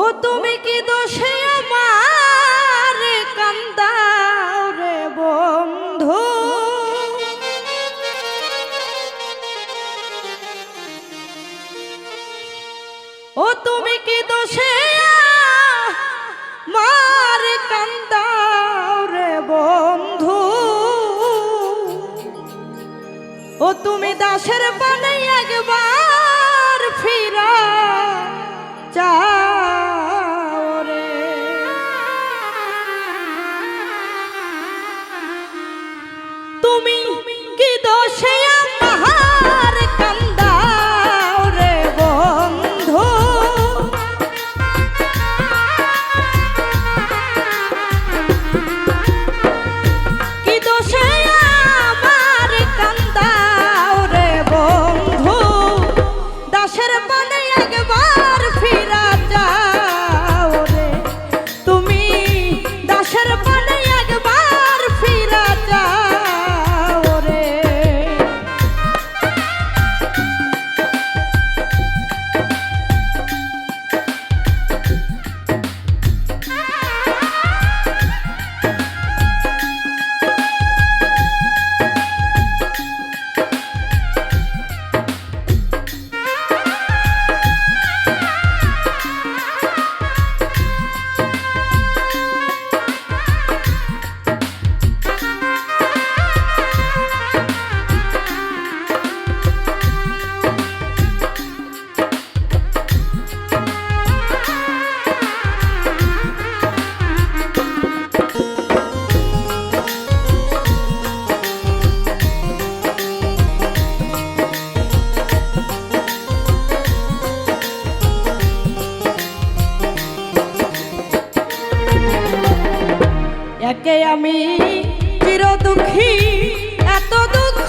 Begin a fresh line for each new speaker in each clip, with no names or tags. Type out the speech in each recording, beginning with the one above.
ও, তুমি কি দোষে আমার? কান্দাও রে বন্ধু। ও, তুমি কি দোষে মার কান্দাও রে বন্ধু। ও, তুমি দাসের পানে একবার ফিরা যাও। দাসের পানে একে আমি চির দুঃখী এত দুঃখ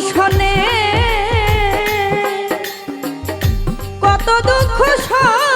সনে কত দুঃখ সইলাম